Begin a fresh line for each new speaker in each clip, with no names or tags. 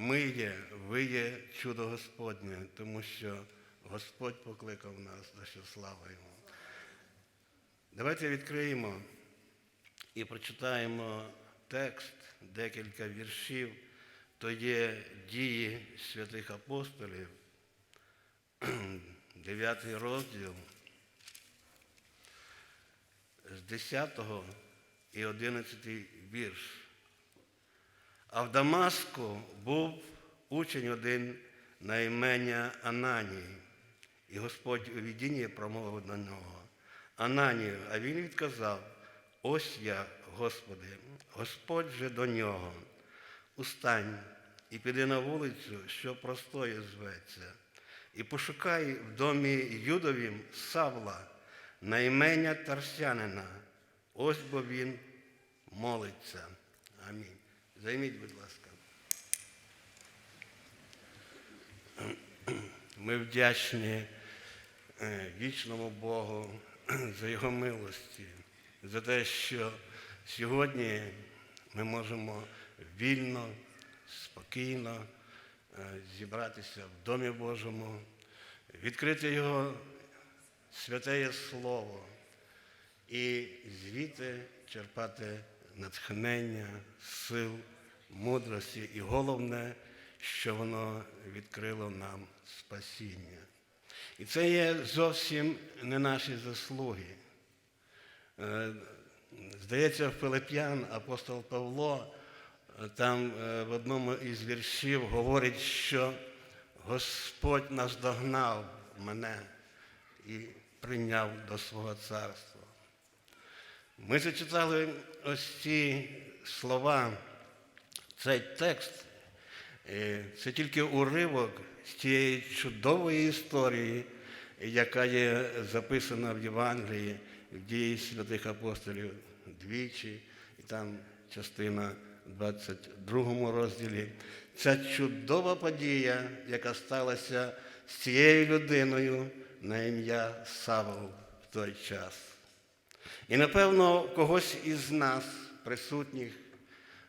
ми є, ви є чудо Господнє, тому що Господь покликав нас, за що слава йому. Давайте відкриємо і прочитаємо текст, декілька віршів, то є дії святих апостолів, 9 розділ з 10 і 11 вірш. А в Дамаску був учень один на імення Ананії, і Господь у видінні промовив на нього. Ананію, а він відказав, ось я, Господи, Господь же до нього. Устань і піди на вулицю, що простою зветься, і пошукай в домі Юдовім Савла на імення Тарсянина. Ось бо він молиться. Амінь. Займіть, будь ласка. Ми вдячні е, вічному Богу за Його милості, за те, що сьогодні ми можемо вільно, спокійно е, зібратися в Домі Божому, відкрити Його святеє Слово і звідти черпати натхнення, сил, мудрості і головне, що воно відкрило нам спасіння. І це є зовсім не наші заслуги. Е, Здається, в Пилип'ян апостол Павло е, там е, в одному із віршів говорить, що Господь наздогнав мене і прийняв до свого царства. Ми зачитали ось ці слова, цей текст. Е, Це тільки уривок з тієї чудової історії, яка є записана в Євангелії, в дії святих апостолів двічі, і там частина в 22 розділі. Ця чудова подія, яка сталася з цією людиною на ім'я Савол в той час. І напевно когось із нас, присутніх,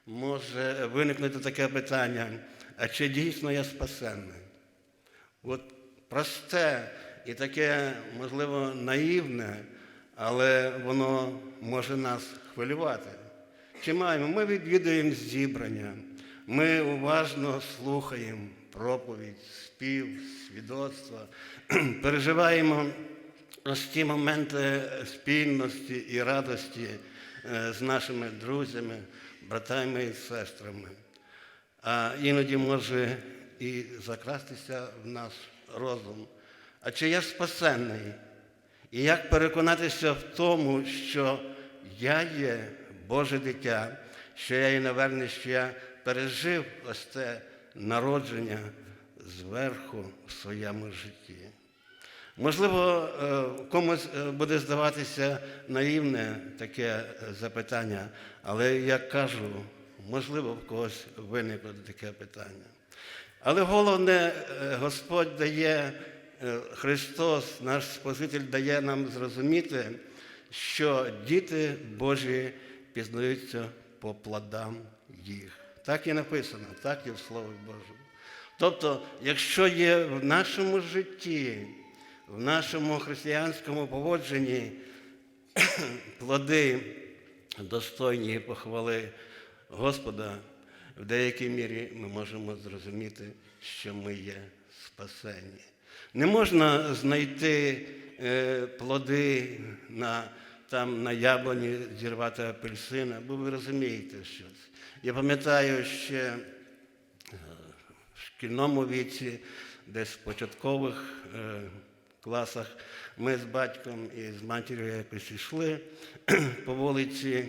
може виникнути таке питання, а чи дійсно я спасенний? От просте і таке, можливо, наївне, але воно може нас хвилювати. Чи маємо? Ми відвідуємо зібрання, ми уважно слухаємо проповідь, спів, свідоцтва, переживаємо ось ті моменти спільності і радості е, з нашими друзями, братами і сестрами. А іноді може і закрастися в наш розум. А чи я спасенний? І як переконатися в тому, що я є Боже дитя, що я є наверне, що я пережив ось це народження зверху в своєму житті. Можливо, е, комусь е, буде здаватися наївне таке е, запитання, але я кажу, можливо, в когось виникло таке питання. Але головне, Господь дає, Христос, наш Спаситель, дає нам зрозуміти, що діти Божі пізнаються по плодам їх. Так і написано, так і в Слові Божому. Тобто, якщо є в нашому житті, в нашому християнському поводженні плоди достойні похвали Господа, в деякій мірі ми можемо зрозуміти, що ми є спасені. Не можна знайти е, плоди на, там, на яблуні, зірвати апельсина, бо ви розумієте, що це. Я пам'ятаю ще е, в шкільному віці, десь початкових е, класах, ми з батьком і з матір'ю якось йшли по вулиці.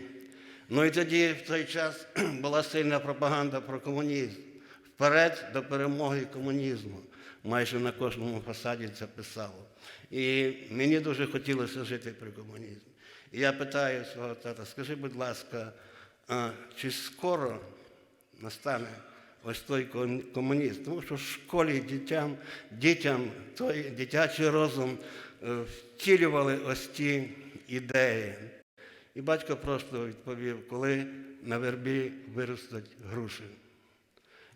Ну і тоді в той час була сильна пропаганда про комунізм. Вперед до перемоги комунізму. Майже на кожному фасаді це писало. І мені дуже хотілося жити при комунізмі. І я питаю свого тата, скажи, будь ласка, а чи скоро настане ось той ком- комунізм? Тому що в школі дітям, дітям той дитячий розум е, втілювали ось ті ідеї. І батько просто відповів, коли на вербі виростуть груші.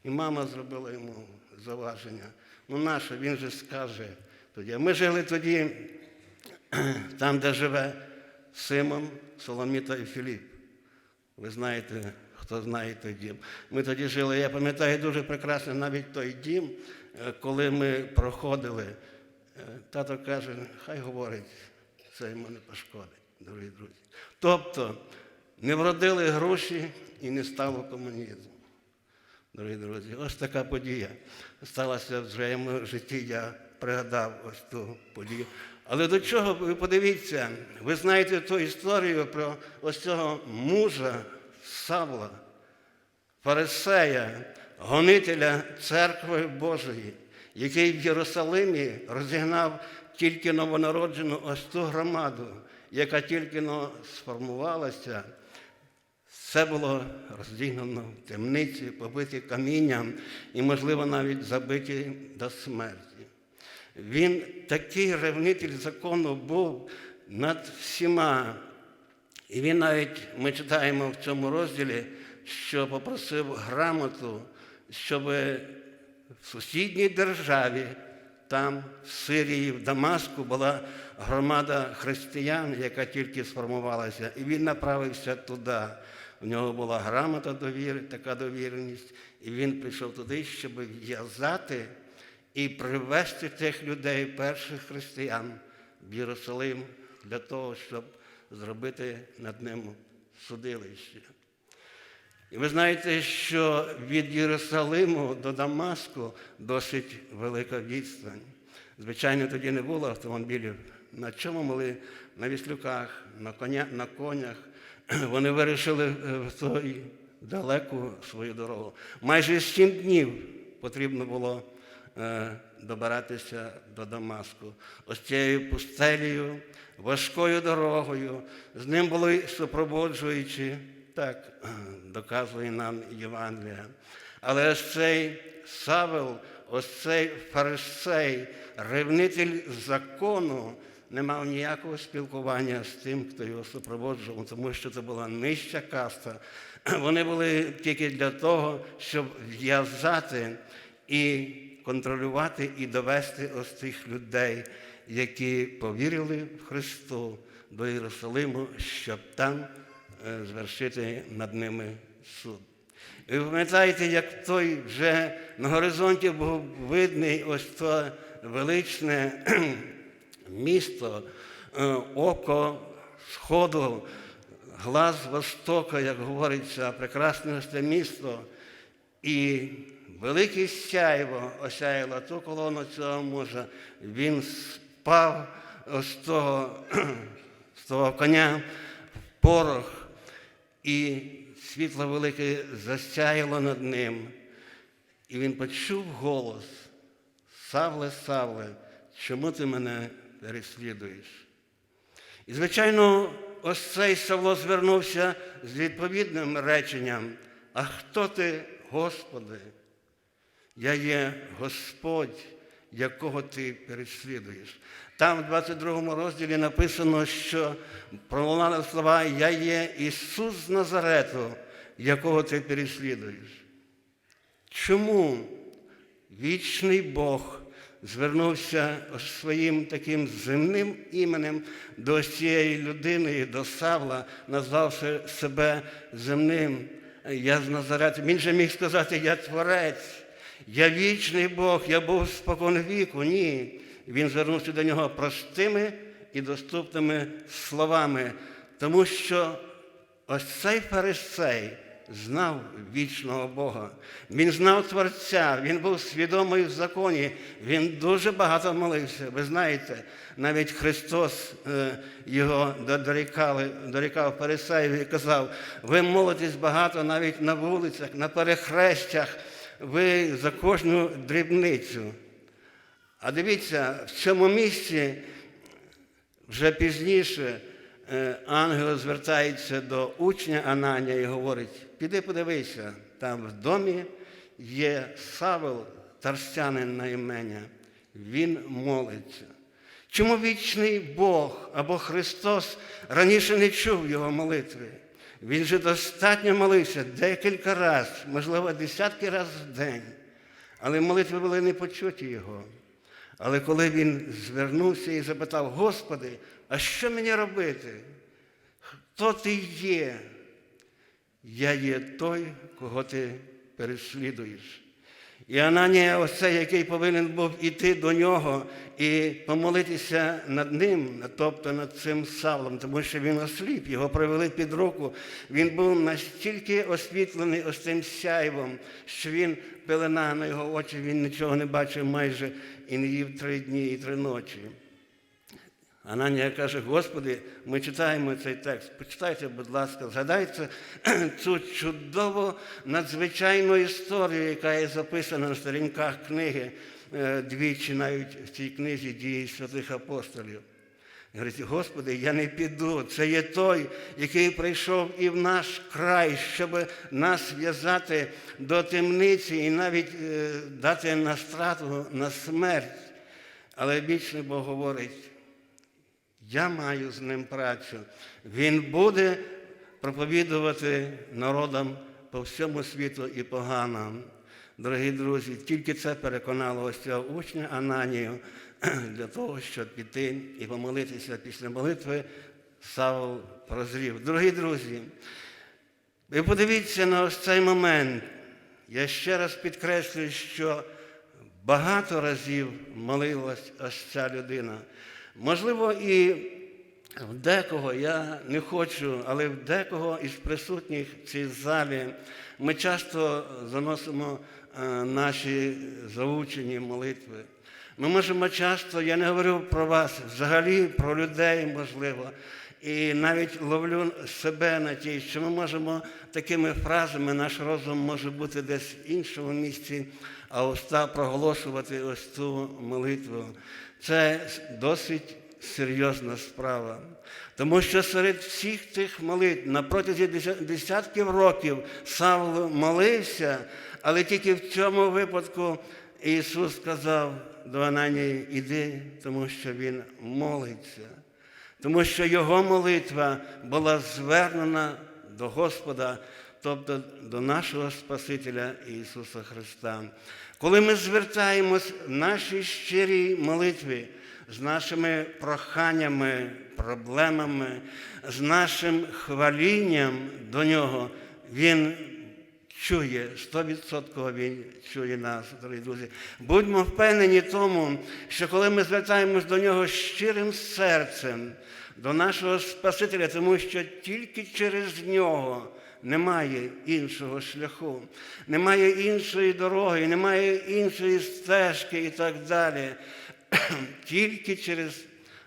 І мама зробила йому заваження. Ну наше, він же скаже тоді. Ми жили тоді там, де живе Симон, Соломіта і Філіп. Ви знаєте, хто знає той дім. Ми тоді жили, я пам'ятаю дуже прекрасно навіть той дім, е, коли ми проходили. Е, Тато каже, хай говорить, це йому не пошкодить, дорогі друзі. Тобто не вродили гроші і не стало комунізму. Дорогі друзі, ось така подія сталася в своєму житті. Я пригадав ось ту подію. Але до чого ви подивіться, ви знаєте ту історію про ось цього мужа Савла, фарисея, гонителя церкви Божої, який в Єрусалимі розігнав тільки новонароджену ось ту громаду, яка тільки сформувалася. Все було роздігнано в темниці, побиті камінням і, можливо, навіть забиті до смерті. Він такий ревнитель закону був над всіма. І він навіть, ми читаємо в цьому розділі, що попросив грамоту, щоб в сусідній державі, там, в Сирії, в Дамаску, була громада християн, яка тільки сформувалася, і він направився туди. У нього була грамота довіри, така довіреність, і він прийшов туди, щоб в'язати і привести тих людей, перших християн, в Єрусалим для того, щоб зробити над ним судилище. І ви знаєте, що від Єрусалиму до Дамаску досить велика відстань. Звичайно, тоді не було автомобілів. На чому могли? На віслюках, на, коня, на конях. Вони вирішили е, в той далеку свою дорогу. Майже сім днів потрібно було е, добиратися до Дамаску. Ось цією пустелею, важкою дорогою. З ним були супроводжуючі, так доказує нам Євангелія. Але ось цей Савел, ось цей фарисей, ревнитель закону, не мав ніякого спілкування з тим, хто його супроводжував, тому що це була нижча каста. Вони були тільки для того, щоб в'язати і контролювати і довести ось цих людей, які повірили в Христу до Єрусалиму, щоб там е, звершити над ними суд. І ви пам'ятаєте, як той вже на горизонті був видний ось то величне місто, е, око сходу, глаз востока, як говориться, прекрасне це місто. І велике сяйво осяяло ту колону цього мужа. Він спав з того, з того коня в порох, і світло велике засяяло над ним. І він почув голос: Савле, Савле, чому ти мене переслідуєш? І, звичайно, ось цей Савло звернувся з відповідним реченням: А хто ти, Господи? Я є Господь, якого ти переслідуєш. Там, в 22 розділі написано, що пролунали слова Я є Ісус Назарету, якого ти переслідуєш. Чому вічний Бог звернувся своїм таким земним іменем до цієї людини, до Савла, назвавши себе земним? Я з Назарету. Він же міг сказати, я творець, я вічний Бог, я був спокон віку. Ні. Він звернувся до нього простими і доступними словами, тому що ось цей фарисей знав вічного Бога. Він знав Творця, він був свідомий в законі, він дуже багато молився. Ви знаєте, навіть Христос е, його дорікав фарисеїв і казав, ви молитесь багато навіть на вулицях, на перехрестях, ви за кожну дрібницю. А дивіться, в цьому місці вже пізніше е, ангел звертається до учня Ананія і говорить: піди подивися, там в домі є Савел, тарстянин на імення, він молиться. Чому вічний Бог або Христос раніше не чув його молитви? Він же достатньо молився декілька разів, можливо, десятки разів в день. Але молитви були не почуті його. Але коли він звернувся і запитав, Господи, а що мені робити? Хто ти є? Я є той, кого ти переслідуєш. І Ананія, оце, який повинен був іти до нього і помолитися над ним, тобто над цим Савлом, тому що він осліп, його привели під руку. Він був настільки освітлений ось цим сяйвом, що він пелена на його очі, він нічого не бачив майже і не їв три дні і три ночі. Ананія каже, Господи, ми читаємо цей текст. Почитайте, будь ласка, згадайте цю чудову надзвичайну історію, яка є записана на сторінках книги, е, двічі навіть в цій книзі дії святих апостолів. Говорить, Господи, я не піду. Це є той, який прийшов і в наш край, щоб нас в'язати до темниці і навіть е, дати на страту, на смерть. Але вічний Бог говорить, я маю з ним працю. Він буде проповідувати народам по всьому світу і погано. Дорогі друзі, тільки це переконало ось цього учня Ананію для того, щоб піти і помолитися після молитви, Савол прозрів. Дорогі друзі, ви подивіться на ось цей момент. Я ще раз підкреслюю, що багато разів молилась ось ця людина. Можливо, і в декого, я не хочу, але в декого із присутніх в цій залі ми часто заносимо е, наші заучені молитви. Ми можемо часто, я не говорю про вас, взагалі про людей, можливо, і навіть ловлю себе на тій, що ми можемо такими фразами, наш розум може бути десь в іншому місці, а уста проголошувати ось цю молитву. Це досить серйозна справа. Тому що серед всіх тих молитв на протязі десятків років Савло молився, але тільки в цьому випадку Ісус сказав до Ананії, іди, тому що Він молиться, тому що Його молитва була звернена до Господа, тобто до нашого Спасителя Ісуса Христа. Коли ми звертаємось в нашій щирій молитві з нашими проханнями, проблемами, з нашим хвалінням до Нього, Він чує, 100% Він чує нас, дорогі друзі. Будьмо впевнені тому, що коли ми звертаємось до Нього щирим серцем, до нашого Спасителя, тому що тільки через нього немає іншого шляху, немає іншої дороги, немає іншої стежки і так далі. Тільки через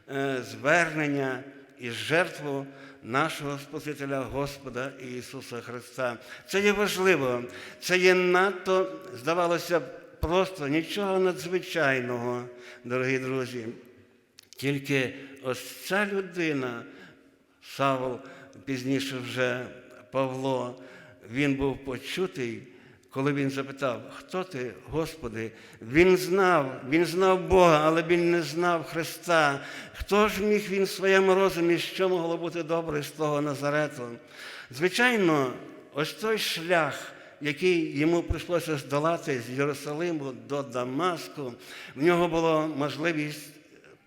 е, звернення і жертву нашого Спасителя Господа Ісуса Христа. Це є важливо, це є надто, здавалося, просто нічого надзвичайного, дорогі друзі. Тільки ось ця людина, Савол, пізніше вже Павло, він був почутий, коли він запитав, хто ти, Господи? Він знав, він знав Бога, але він не знав Христа. Хто ж міг він в своєму розумі, що могло бути добре з того Назарету? Звичайно, ось той шлях. Який йому прийшлося здолати з Єрусалиму до Дамаску, в нього була можливість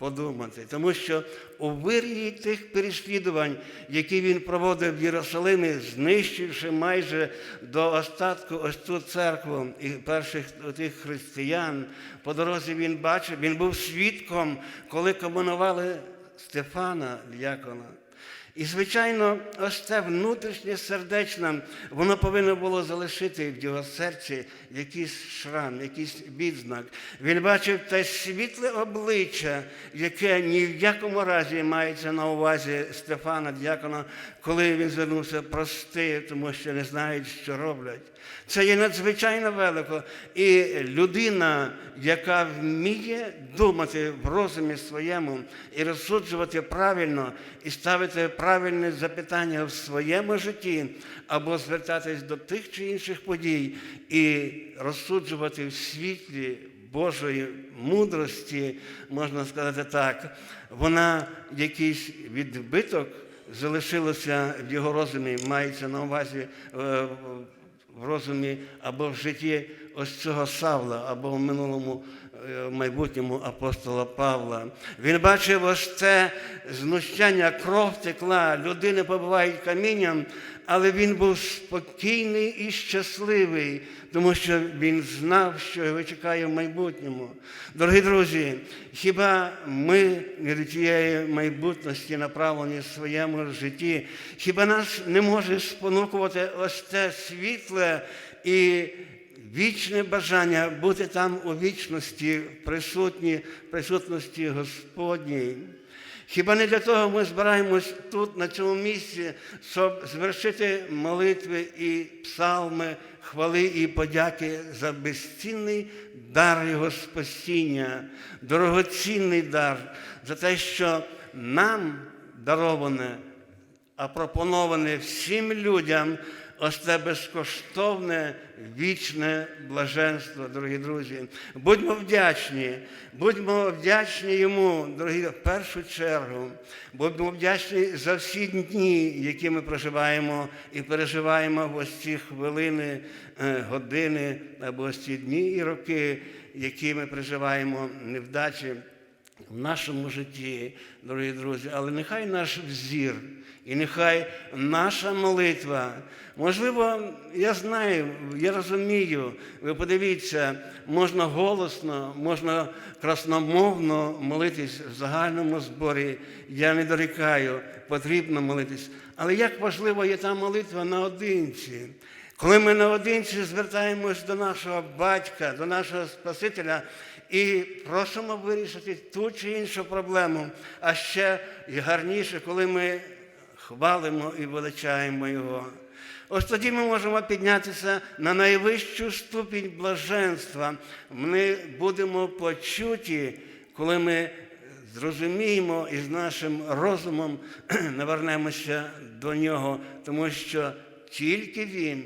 подумати, тому що у вирії тих переслідувань, які він проводив в Єрусалимі, знищивши майже до остатку ось цю церкву і перших тих християн, по дорозі він бачив, він був свідком, коли комунували Стефана дякона. І, звичайно, ось це внутрішнє сердечне, воно повинно було залишити в його серці якийсь шрам, якийсь відзнак. Він бачив те світле обличчя, яке ні в якому разі мається на увазі Стефана Дякона, коли він звернувся прости, тому що не знають, що роблять. Це є надзвичайно велико. І людина, яка вміє думати в розумі своєму і розсуджувати правильно, і ставити правильне запитання в своєму житті, або звертатись до тих чи інших подій і розсуджувати в світлі Божої мудрості, можна сказати так, вона якийсь відбиток залишилося в його розумі, мається на увазі е, в розумі або в житті ось цього Савла, або в минулому в майбутньому апостола Павла. Він бачив ось це знущання, кров текла, людини побувають камінням, але він був спокійний і щасливий, тому що він знав, що його чекає в майбутньому. Дорогі друзі, хіба ми від тієї майбутності направлені в своєму житті, хіба нас не може спонукувати ось те світле і вічне бажання бути там у вічності, присутні, присутності Господній. Хіба не для того ми збираємось тут, на цьому місці, щоб звершити молитви і псалми, хвали і подяки за безцінний дар Його спасіння, дорогоцінний дар, за те, що нам дароване, а пропоноване всім людям ось це безкоштовне вічне блаженство, дорогі друзі. Будьмо вдячні, будьмо вдячні йому, дорогі, в першу чергу. Будьмо вдячні за всі дні, які ми проживаємо і переживаємо в ось ці хвилини, е, години або ось ці дні і роки, які ми переживаємо невдачі в нашому житті, дорогі друзі, але нехай наш взір і нехай наша молитва, можливо, я знаю, я розумію, ви подивіться, можна голосно, можна красномовно молитись в загальному зборі. Я не дорікаю, потрібно молитись. Але як важливо є та молитва наодинці. Коли ми наодинці звертаємось до нашого батька, до нашого Спасителя і просимо вирішити ту чи іншу проблему, а ще гарніше, коли ми хвалимо і величаємо Його. Ось тоді ми можемо піднятися на найвищу ступінь блаженства. Ми будемо почуті, коли ми зрозуміємо і з нашим розумом навернемося до Нього, тому що тільки Він.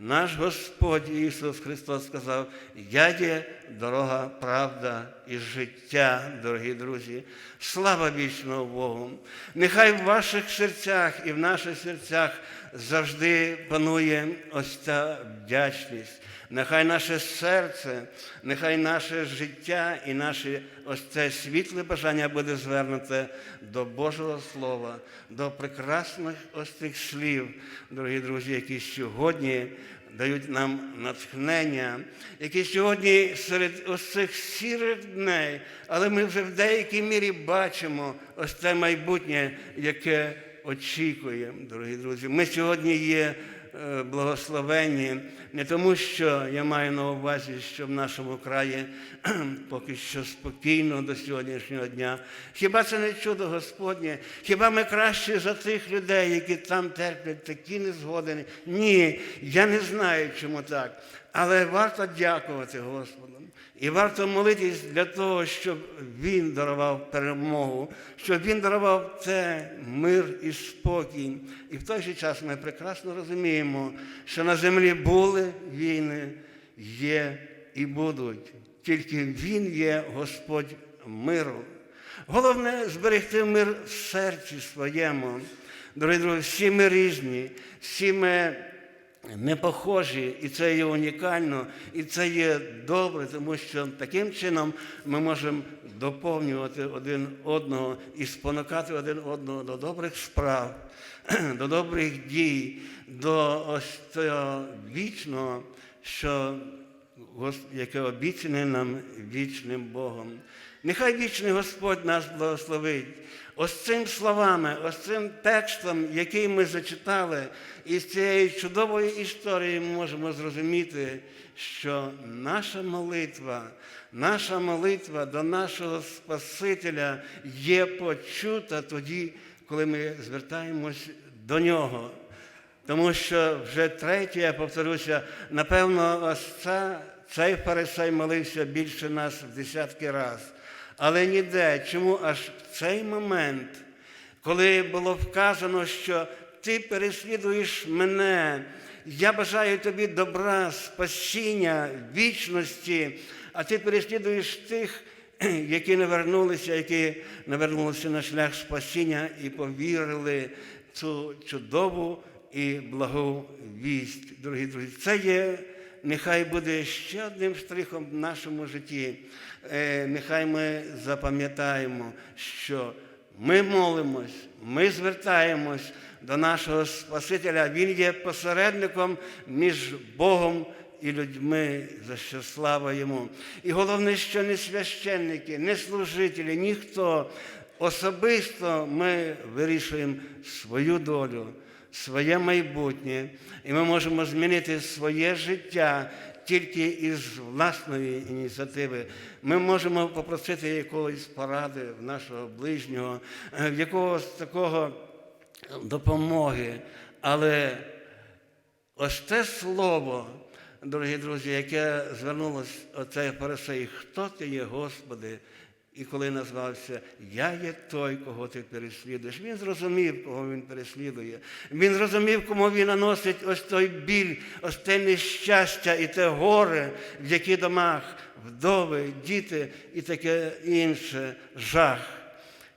Наш Господь Ісус Христос сказав, я є дорога, правда і життя, дорогі друзі. Слава вічного Богу! Нехай в ваших серцях і в наших серцях завжди панує ось ця вдячність. Нехай наше серце, нехай наше життя і наше ось це світле бажання буде звернуте до Божого Слова, до прекрасних ось цих слів, дорогі друзі, які сьогодні дають нам натхнення, які сьогодні серед ось цих сірих дней, але ми вже в деякій мірі бачимо ось це майбутнє, яке очікуємо, дорогі друзі. Ми сьогодні є благословенні не тому, що я маю на увазі, що в нашому краї поки що спокійно до сьогоднішнього дня. Хіба це не чудо Господнє? Хіба ми краще за тих людей, які там терплять такі незгоди? Ні, я не знаю, чому так. Але варто дякувати Господу. І варто молитись для того, щоб Він дарував перемогу, щоб Він дарував це мир і спокій. І в той же час ми прекрасно розуміємо, що на землі були війни, є і будуть. Тільки Він є Господь миру. Головне зберегти мир в серці своєму. Дорогі друзі, всі ми різні, всі ми не похожі, і це є унікально, і це є добре, тому що таким чином ми можемо доповнювати один одного і спонукати один одного до добрих справ, до добрих дій, до ось цього вічного, що яке обіцяне нам вічним Богом. Нехай вічний Господь нас благословить. Ось цим словами, ось цим текстом, який ми зачитали, із цієї чудової історії ми можемо зрозуміти, що наша молитва, наша молитва до нашого Спасителя є почута тоді, коли ми звертаємось до Нього. Тому що вже третє, я повторюся, напевно, ось ця, цей фарисей молився більше нас в десятки разів. Але ніде, чому аж в цей момент, коли було вказано, що ти переслідуєш мене, я бажаю тобі добра, спасіння, вічності, а ти переслідуєш тих, які не вернулися, які не вернулися на шлях спасіння і повірили цю чудову і благу вість, дорогі друзі. Це є, нехай буде ще одним штрихом в нашому житті. Е, Нехай ми запам'ятаємо, що ми молимось, ми звертаємось до нашого Спасителя. Він є посередником між Богом і людьми, за що слава йому. І головне, що не священники, не служителі, ніхто. Особисто ми вирішуємо свою долю, своє майбутнє, і ми можемо змінити своє життя тільки із власної ініціативи. Ми можемо попросити якоїсь поради в нашого ближнього, е, в якогось такого допомоги. Але ось те слово, дорогі друзі, яке звернулось оцей фарисей, хто ти є, Господи? І коли назвався Я є той, кого ти переслідуєш, він зрозумів, кого він переслідує. Він зрозумів, кому він наносить ось той біль, ось те нещастя і те горе, в які домах вдови, діти і таке інше жах.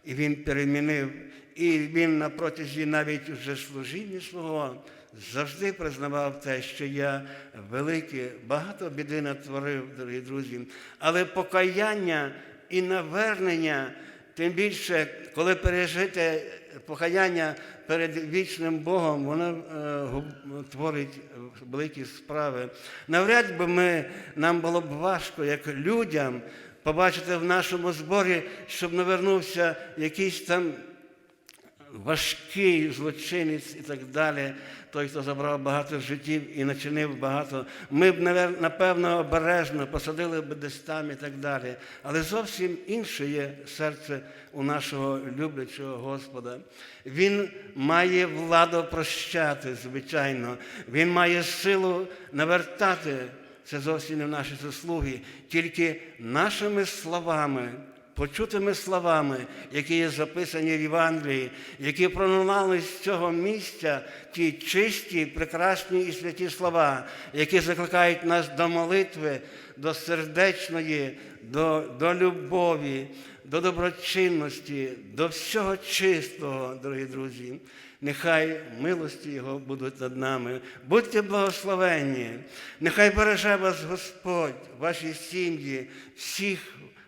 І він перемінив, і він на протязі навіть вже служіння свого завжди признавав те, що я велике, багато біди натворив, дорогі друзі. Але покаяння і навернення, тим більше, коли пережите покаяння перед вічним Богом, воно е, творить великі справи. Навряд би ми, нам було б важко, як людям, побачити в нашому зборі, щоб навернувся якийсь там важкий злочинець і так далі, той, хто забрав багато життів і начинив багато. Ми б, напевно, обережно посадили б десь там і так далі. Але зовсім інше є серце у нашого люблячого Господа. Він має владу прощати, звичайно. Він має силу навертати. Це зовсім не наші заслуги, тільки нашими словами почутими словами, які є записані в Євангелії, які пролунали з цього місця, ті чисті, прекрасні і святі слова, які закликають нас до молитви, до сердечної, до, до любові, до доброчинності, до всього чистого, дорогі друзі. Нехай милості Його будуть над нами. Будьте благословенні, нехай береже вас Господь, ваші сім'ї, всіх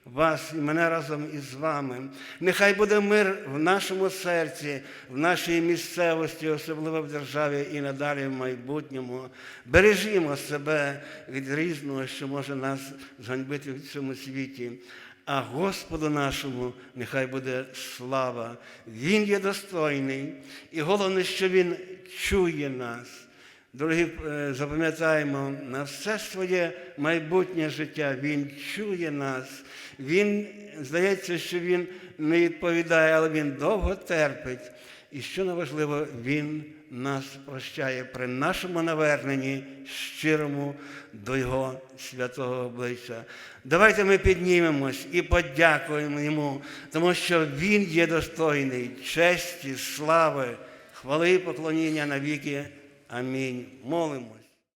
вас і мене разом із вами. Нехай буде мир в нашому серці, в нашій місцевості, особливо в державі і надалі в майбутньому. Бережімо себе від різного, що може нас зганьбити в цьому світі. А Господу нашому нехай буде слава. Він є достойний, і головне, що Він чує нас. Дорогі, е, запам'ятаємо, на все своє майбутнє життя Він чує нас. Він, здається, що Він не відповідає, але Він довго терпить. І що найважливо, Він нас прощає при нашому наверненні щирому до Його святого обличчя. Давайте ми піднімемось і подякуємо Йому, тому що Він є достойний честі, слави, хвали і поклоніння навіки. Амінь. Молимось.